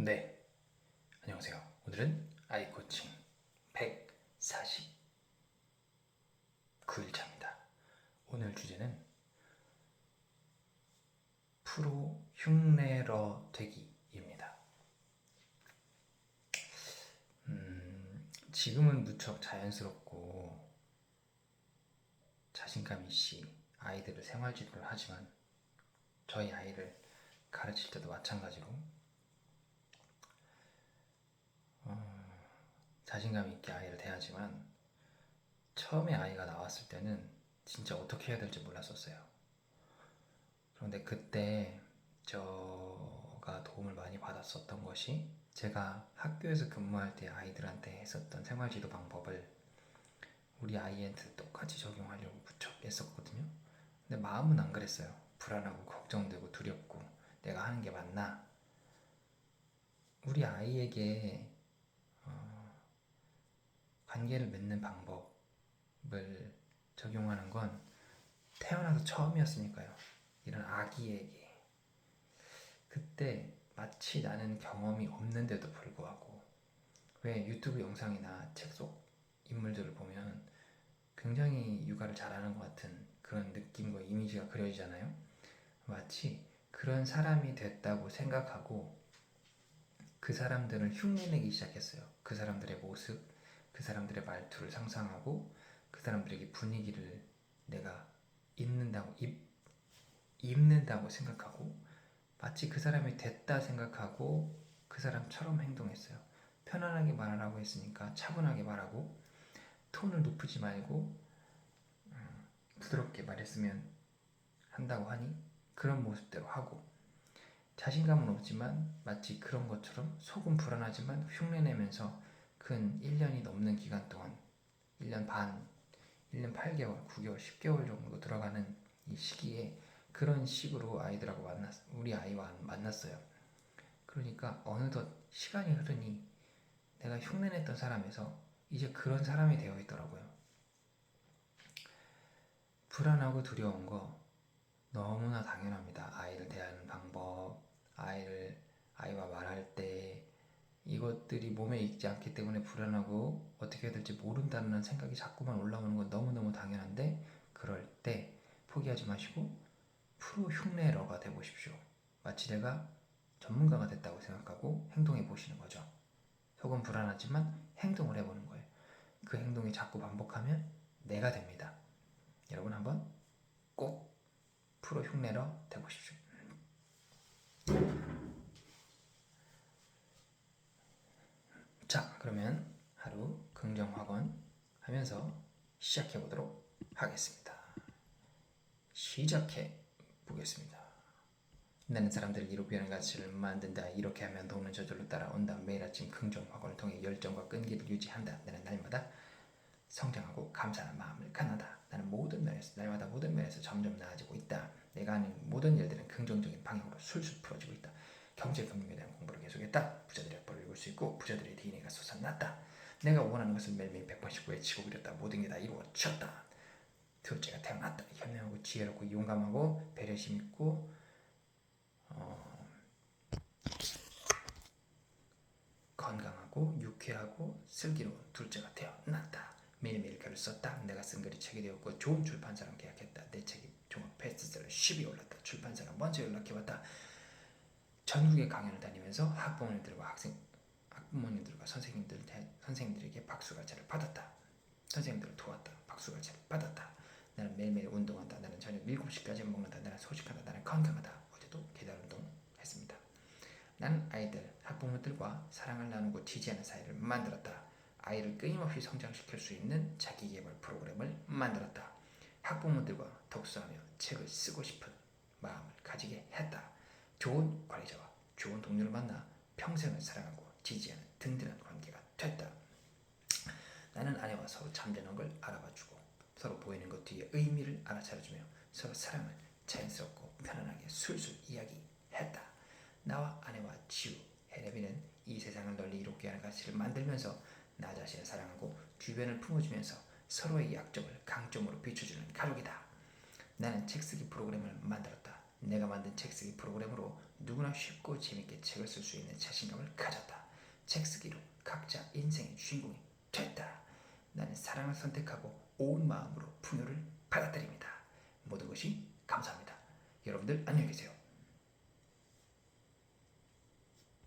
네. 안녕하세요. 오늘은 아이 코칭 149일차입니다. 오늘 주제는 프로 흉내러 되기입니다. 음, 지금은 무척 자연스럽고 자신감 있이 아이들을 생활 지도를 하지만 저희 아이를 가르칠 때도 마찬가지로 자신감 있게 아이를 대하지만 처음에 아이가 나왔을 때는 진짜 어떻게 해야 될지 몰랐었어요. 그런데 그때 저가 도움을 많이 받았었던 것이 제가 학교에서 근무할 때 아이들한테 했었던 생활지도 방법을 우리 아이한테 똑같이 적용하려고 무척 애썼거든요. 근데 마음은 안 그랬어요. 불안하고 걱정되고 두렵고 내가 하는 게 맞나? 우리 아이에게 관계를 맺는 방법을 적용하는 건 태어나서 처음이었으니까요. 이런 아기에게. 그때 마치 나는 경험이 없는데도 불구하고 왜 유튜브 영상이나 책 속 인물들을 보면 굉장히 육아를 잘하는 것 같은 그런 느낌과 이미지가 그려지잖아요. 마치 그런 사람이 됐다고 생각하고 그 사람들을 흉내내기 시작했어요. 그 사람들의 모습, 그 사람들의 말투를 상상하고 그 사람들에게 분위기를 내가 입는다고 입 입는다고 생각하고 마치 그 사람이 됐다 생각하고 그 사람처럼 행동했어요. 편안하게 말하라고 했으니까 차분하게 말하고 톤을 높이지 말고 음, 부드럽게 말했으면 한다고 하니 그런 모습대로 하고 자신감은 없지만 마치 그런 것처럼 속은 불안하지만 흉내내면서 근 1년이 넘는 기간 동안 1년 반, 1년 8개월, 9개월, 10개월 정도 들어가는 이 시기에 그런 식으로 아이들하고 만났, 우리 아이와 만났어요. 그러니까 어느덧 시간이 흐르니 내가 흉내냈던 사람에서 이제 그런 사람이 되어 있더라고요. 불안하고 두려운 거 너무나 당연합니다. 아이를 대하는 방법, 아이를 아이와 말할 때 이 것들이 몸에 익지 않기 때문에 불안하고 어떻게 해야 될지 모른다는 생각이 자꾸만 올라오는 건 너무너무 당연한데 그럴 때 포기하지 마시고 프로 흉내러가 돼 보십시오. 마치 내가 전문가가 됐다고 생각하고 행동해 보시는 거죠. 속은 불안하지만 행동을 해보는 거예요. 그 행동이 자꾸 반복하면 내가 됩니다. 여러분 한번 꼭 프로 흉내러 돼 보십시오. 자, 그러면 하루 긍정학원 하면서 시작해 보도록 하겠습니다. 시작해 보겠습니다. 나는 사람들을 이로 변한 가치를 만든다. 이렇게 하면 돈은 저절로 따라온다. 매일 아침 긍정학원을 통해 열정과 끈기를 유지한다. 나는 날마다 성장하고 감사하는 마음을 갖는다. 나는 모든 면에서 날마다 모든 면에서 점점 나아지고 있다. 내가 하는 모든 일들은 긍정적인 방향으로 술술 풀어지고 있다. 경제 금융에 대한 공부를 계속했다. 읽을 수 있고 부자들의 DNA가 솟아났다. 내가 원하는 것을 매일매일 100번씩 외치고 그렸다. 모든 게 다 이루어졌다. 둘째가 태어났다. 현명하고 지혜롭고 용감하고 배려심 있고 어, 건강하고 유쾌하고 슬기로운 둘째가 태어났다. 매일매일 글을 썼다. 내가 쓴 글이 책이 되었고 좋은 출판사랑 계약했다. 내 책이 종합 베스트셀러 10위 올랐다. 출판사가 먼저 연락해왔다. 전국에 강연을 다니면서 학부모님들과 학생 학 부모님들과 선생님들 선생님들에게 박수갈채를 받았다. 선생님들을 도왔다. 박수갈채를 받았다. 나는 매일매일 운동한다. 나는 저녁 7시까지 먹는다. 나는 소식하다. 나는 건강하다. 어제도 계단 운동 했습니다. 나는 아이들, 학부모들과 사랑을 나누고 않은 사이를 만들었다. 아이를 끊임없이 성장시킬 수 있는 자기개발 프로그램을 만들었다. 학부모들과 독서하며 책을 쓰고 싶은 마음을 가지게 했다. 좋은 관리자와 좋은 동료를 만나 평생을 사랑하고 지지하는 든든한 관계가 됐다. 나는 아내와 서로 잠자는 걸 알아봐주고 서로 보이는 것 뒤에 의미를 알아차려주며 서로 사랑을 자연스럽고 편안하게 술술 이야기했다. 나와 아내와 지우, 헤레비는 이 세상을 널리 이롭게 하는 가치를 만들면서 나 자신을 사랑하고 주변을 품어주면서 서로의 약점을 강점으로 비춰주는 가족이다. 나는 책쓰기 프로그램을 만들었다. 내가 만든 책쓰기 프로그램으로 누구나 쉽고 재밌게 책을 쓸 수 있는 자신감을 가졌다. 책 쓰기로 각자 인생의 주인공이 됐다. 나는 사랑을 선택하고 온 마음으로 풍요를 받아들입니다. 모든 것이 감사합니다. 여러분들 안녕히 계세요.